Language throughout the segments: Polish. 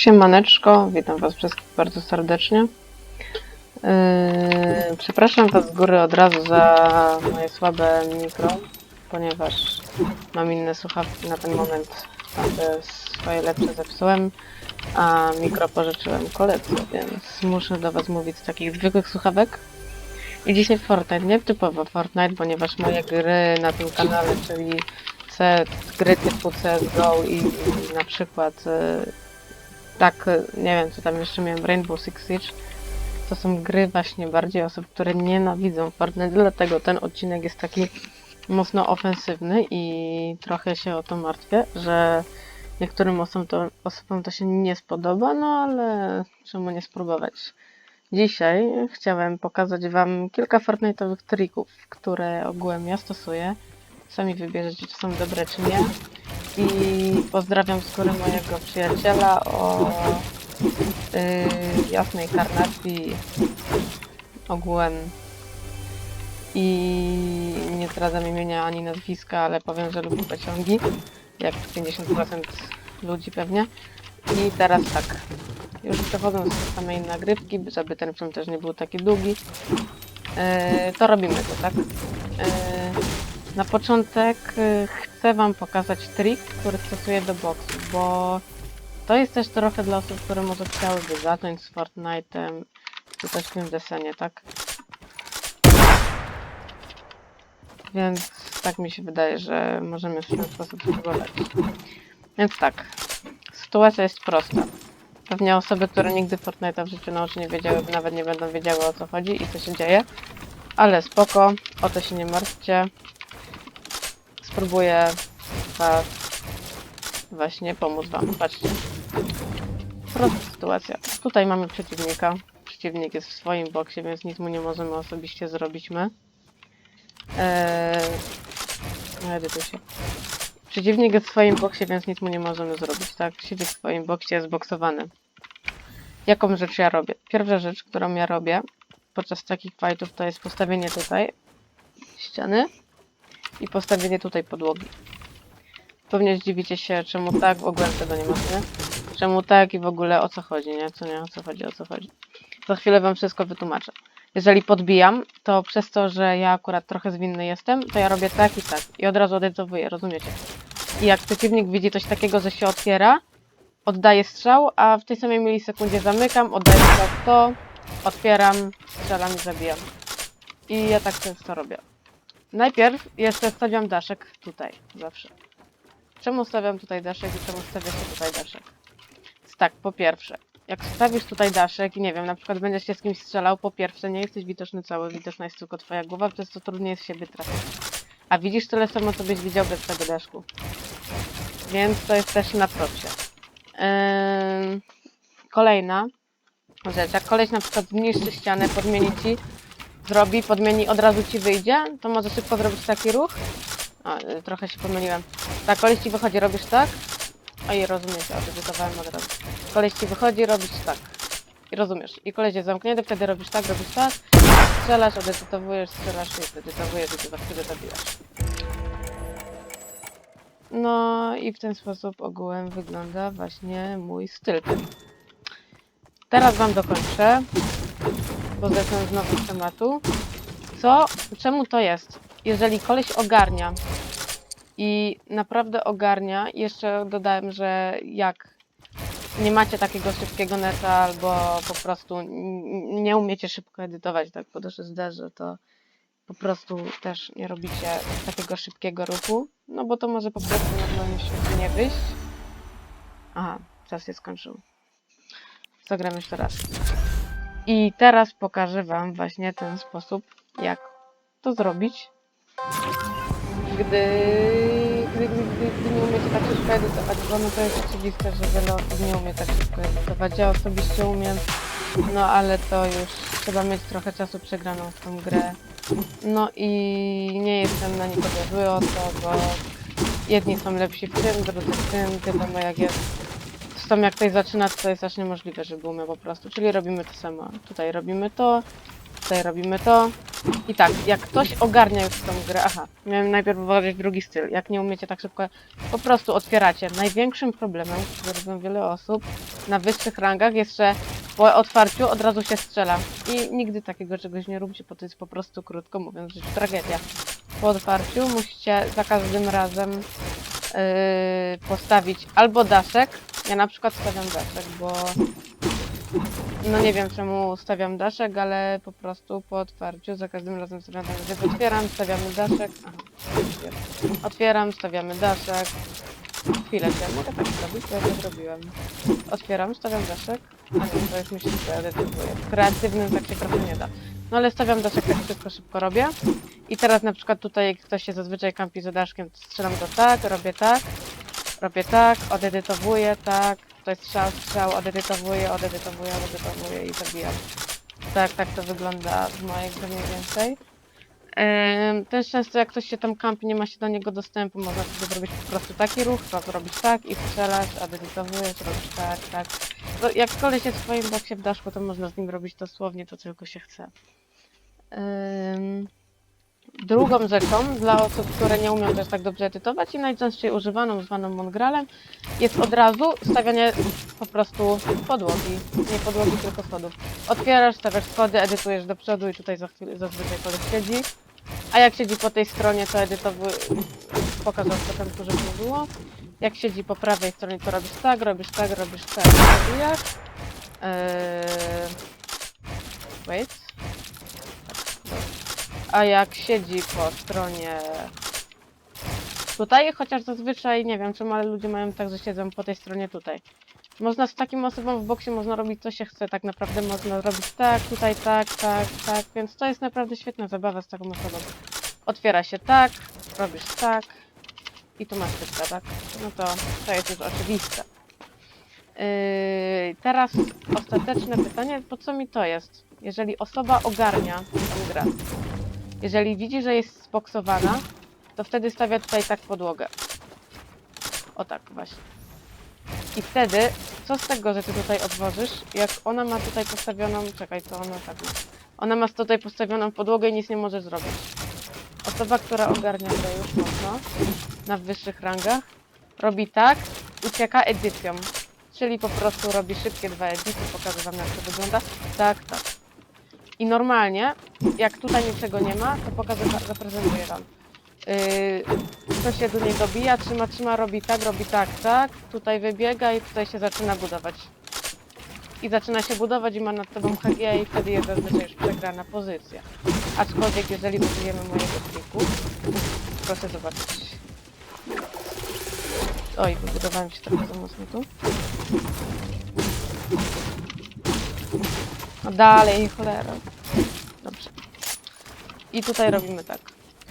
Siemaneczko, witam Was wszystkich bardzo serdecznie. Yy, przepraszam Was z góry od razu za moje słabe mikro, ponieważ mam inne słuchawki na ten moment. Tamte swoje lepsze zepsułem, a mikro pożyczyłem koledze, więc muszę do Was mówić z takich zwykłych słuchawek. I dzisiaj Fortnite, nie typowo Fortnite, ponieważ moje gry na tym kanale, czyli C, gry typu CSGO i, i na przykład yy, tak, nie wiem co tam jeszcze miałem, Rainbow Six Siege. To są gry właśnie bardziej osób, które nienawidzą Fortnite, dlatego ten odcinek jest taki mocno ofensywny i trochę się o to martwię, że niektórym osobom to, osobom to się nie spodoba, no ale czemu nie spróbować. Dzisiaj chciałem pokazać Wam kilka Fortnite'owych trików, które ogółem ja stosuję. Sami wybierzecie, czy są dobre, czy nie. I pozdrawiam z góry mojego przyjaciela o yy, jasnej karnacji ogółem. I nie zdradzam imienia ani nazwiska, ale powiem, że lubi pociągi. Jak 50% ludzi pewnie. I teraz tak. Już przechodząc do samej nagrywki, żeby ten film też nie był taki długi, yy, to robimy to, tak? Yy, na początek y, chcę Wam pokazać trik, który stosuję do boksu, bo to jest też trochę dla osób, które może chciałyby zacząć z Fortnite'em, czy też w tym desenie, tak? Więc tak mi się wydaje, że możemy w ten sposób spróbować. Więc tak, sytuacja jest prosta. Pewnie osoby, które nigdy Fortnite'a w życiu na oczy nie wiedziały, nawet nie będą wiedziały o co chodzi i co się dzieje. Ale spoko, o to się nie martwcie spróbuję was właśnie pomóc wam. Patrzcie. Prosta sytuacja. Tutaj mamy przeciwnika. Przeciwnik jest w swoim boksie, więc nic mu nie możemy osobiście zrobić my. Eee... Edytuj się. Przeciwnik jest w swoim boksie, więc nic mu nie możemy zrobić, tak? Siedzi w swoim boksie, jest boksowany. Jaką rzecz ja robię? Pierwsza rzecz, którą ja robię podczas takich fightów, to jest postawienie tutaj ściany i postawienie tutaj podłogi. Pewnie zdziwicie się, czemu tak, w ogóle tego nie ma, nie? Czemu tak i w ogóle o co chodzi, nie? Co nie, o co chodzi, o co chodzi. Za chwilę wam wszystko wytłumaczę. Jeżeli podbijam, to przez to, że ja akurat trochę zwinny jestem, to ja robię tak i tak. I od razu odedytowuję, rozumiecie? I jak przeciwnik widzi coś takiego, że się otwiera, oddaję strzał, a w tej samej milisekundzie zamykam, oddaję strzał to, otwieram, strzelam i zabijam. I ja tak często robię. Najpierw jeszcze stawiam daszek tutaj, zawsze. Czemu stawiam tutaj daszek i czemu stawia się tutaj daszek? Więc tak, po pierwsze, jak stawisz tutaj daszek i nie wiem, na przykład będziesz się z kimś strzelał, po pierwsze nie jesteś widoczny cały, widoczna jest tylko twoja głowa, przez to trudniej jest siebie trafić. A widzisz tyle samo, co byś widział bez tego daszku. Więc to jest też na propsie. Ym, kolejna rzecz, jak koleś na przykład zniszczy ścianę, podmieni ci, zrobi, podmieni, od razu ci wyjdzie, to może szybko zrobić taki ruch. A, y, trochę się pomyliłem. Tak, koleś ci wychodzi, robisz tak. Oj, rozumiecie, odedytowałem od razu. Koleś ci wychodzi, robisz tak. I rozumiesz. I koleś jest zamknięty, wtedy robisz tak, robisz tak. Strzelasz, odedytowujesz, strzelasz i edytowujesz wtedy zabijasz. No i w ten sposób ogółem wygląda właśnie mój styl. Teraz wam dokończę bo zeszłem znowu z tematu. Co? Czemu to jest? Jeżeli koleś ogarnia i naprawdę ogarnia, jeszcze dodałem, że jak nie macie takiego szybkiego neta albo po prostu nie umiecie szybko edytować, tak się zdarzy, to po prostu też nie robicie takiego szybkiego ruchu, no bo to może po prostu normalnie się nie wyjść. Aha, czas się skończył. Zagram jeszcze raz. I teraz pokażę Wam właśnie ten sposób, jak to zrobić, gdy, gdy, gdy, gdy, nie umiecie tak szybko edytować, bo no to jest oczywiste, że wiele osób nie umie tak szybko edytować. Ja osobiście umiem, no ale to już trzeba mieć trochę czasu przegraną w tą grę. No i nie jestem na nikogo zły o to, bo jedni są lepsi w tym, drudzy w tym, wiadomo jak jest tą jak ktoś zaczyna, to jest aż niemożliwe, żeby umiał po prostu. Czyli robimy to samo. Tutaj robimy to Tutaj robimy to. I tak, jak ktoś ogarnia już tą grę, aha, miałem najpierw uważać drugi styl. Jak nie umiecie tak szybko, po prostu otwieracie. Największym problemem, który robią wiele osób na wyższych rangach jest, że po otwarciu od razu się strzela. I nigdy takiego czegoś nie róbcie, bo to jest po prostu, krótko mówiąc, rzecz tragedia. Po otwarciu musicie za każdym razem yy, postawić albo daszek. Ja na przykład stawiam daszek, bo no nie wiem czemu stawiam daszek, ale po prostu po otwarciu za każdym razem stawiam daszek. Otwieram, stawiamy daszek. Aha. Otwieram, stawiamy daszek. Chwileczkę, mogę tak zrobić, ja to zrobiłem. Otwieram, stawiam daszek. A nie, to już mi się edytuje. W kreatywnym tak się trochę nie da. No ale stawiam daszek, tak szybko, szybko robię. I teraz na przykład tutaj, jak ktoś się zazwyczaj kampi za daszkiem, strzelam to tak, robię tak, robię tak, odedytowuję, tak, to jest strzał, strzał, odedytowuję, odedytowuję, odedytowuję i zabijam. Tak, tak to wygląda w mojej grze mniej więcej. Ym, Też często jak ktoś się tam kampi, nie ma się do niego dostępu, można sobie zrobić po prostu taki ruch, to zrobić tak i strzelasz, odedytowujesz, robisz tak, tak. No, jak koleś jest w swoim boksie w daszku, to można z nim robić dosłownie to, tylko się chce. Ym, Drugą rzeczą dla osób, które nie umią też tak dobrze edytować i najczęściej używaną, zwaną mongralem, jest od razu stawianie po prostu podłogi. Nie podłogi, tylko schodów. Otwierasz, stawiasz schody, edytujesz do przodu i tutaj zazwyczaj koleś siedzi. A jak siedzi po tej stronie, to edytowuj... Pokażę w początku, żeby nie było. Jak siedzi po prawej stronie, to robisz tak, robisz tak, robisz tak, edytujesz. Eee... Wait. A jak siedzi po stronie tutaj, chociaż zazwyczaj nie wiem czemu, ale ludzie mają tak, że siedzą po tej stronie tutaj. Można z takim osobą w boksie można robić co się chce, tak naprawdę można robić tak, tutaj tak, tak, tak, więc to jest naprawdę świetna zabawa z taką osobą. Otwiera się tak, robisz tak i tu masz pyska, tak? No to to jest już oczywiste. Yy, teraz ostateczne pytanie, po co mi to jest? Jeżeli osoba ogarnia tę grę, jeżeli widzi, że jest spoksowana, to wtedy stawia tutaj tak podłogę. O tak właśnie. I wtedy, co z tego, że ty tutaj odwożysz, jak ona ma tutaj postawioną, czekaj, to ona tak ma. Ona ma tutaj postawioną podłogę i nic nie może zrobić. Osoba, która ogarnia grę już mocno, na wyższych rangach, robi tak, ucieka edycją. Czyli po prostu robi szybkie dwa edyty, pokażę wam jak to wygląda. Tak, tak. I normalnie, jak tutaj niczego nie ma, to pokażę, zaprezentuję wam. Yy, się do niego bija, trzyma, trzyma, robi tak, robi tak, tak. Tutaj wybiega i tutaj się zaczyna budować. I zaczyna się budować i ma nad tobą HG i wtedy jest zazwyczaj już przegrana pozycja. Aczkolwiek jeżeli użyjemy mojego triku, proszę zobaczyć. Oj, wybudowałem się trochę za mocno tu. No dalej, cholera. I tutaj robimy tak.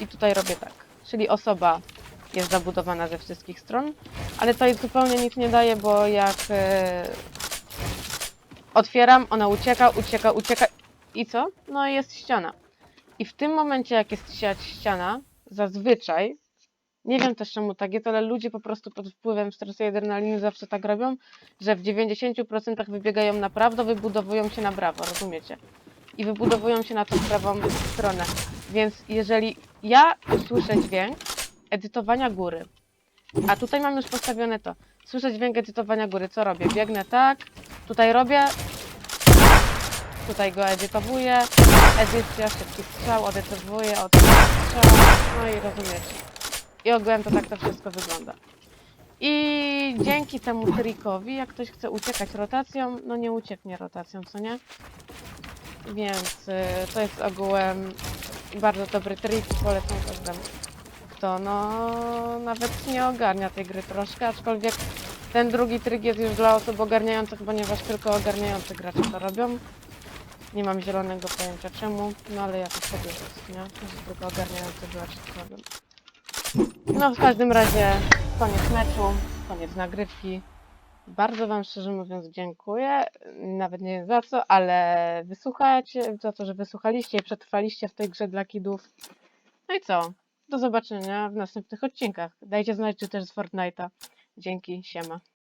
I tutaj robię tak. Czyli osoba jest zabudowana ze wszystkich stron, ale to zupełnie nic nie daje, bo jak e, otwieram, ona ucieka, ucieka, ucieka i co? No jest ściana. I w tym momencie, jak jest ściana, zazwyczaj, nie wiem też czemu tak jest, ale ludzie po prostu pod wpływem stresu i adrenaliny zawsze tak robią, że w 90% wybiegają na prawo, wybudowują się na brawo, rozumiecie? I wybudowują się na tą prawą stronę. Więc jeżeli ja słyszę dźwięk edytowania góry, a tutaj mam już postawione to, słyszę dźwięk edytowania góry, co robię? Biegnę tak, tutaj robię, tutaj go edytowuję, edycja, szybki strzał, edytowuję, od strzał, no i rozumiecie. I ogółem to tak to wszystko wygląda. I dzięki temu trikowi, jak ktoś chce uciekać rotacją, no nie ucieknie rotacją, co nie? Więc y, to jest ogółem bardzo dobry trik, polecam każdemu, kto no nawet nie ogarnia tej gry troszkę, aczkolwiek ten drugi trik jest już dla osób ogarniających, ponieważ tylko ogarniający gracze to robią. Nie mam zielonego pojęcia czemu, no ale jakoś tak jest, nie? Że tylko ogarniający gracze to robią. No w każdym razie koniec meczu, koniec nagrywki. Bardzo Wam szczerze mówiąc dziękuję. Nawet nie wiem za co, ale wysłuchacie, za to, że wysłuchaliście i przetrwaliście w tej grze dla kidów. No i co? Do zobaczenia w następnych odcinkach. Dajcie znać, czy też z Fortnite'a. Dzięki, siema.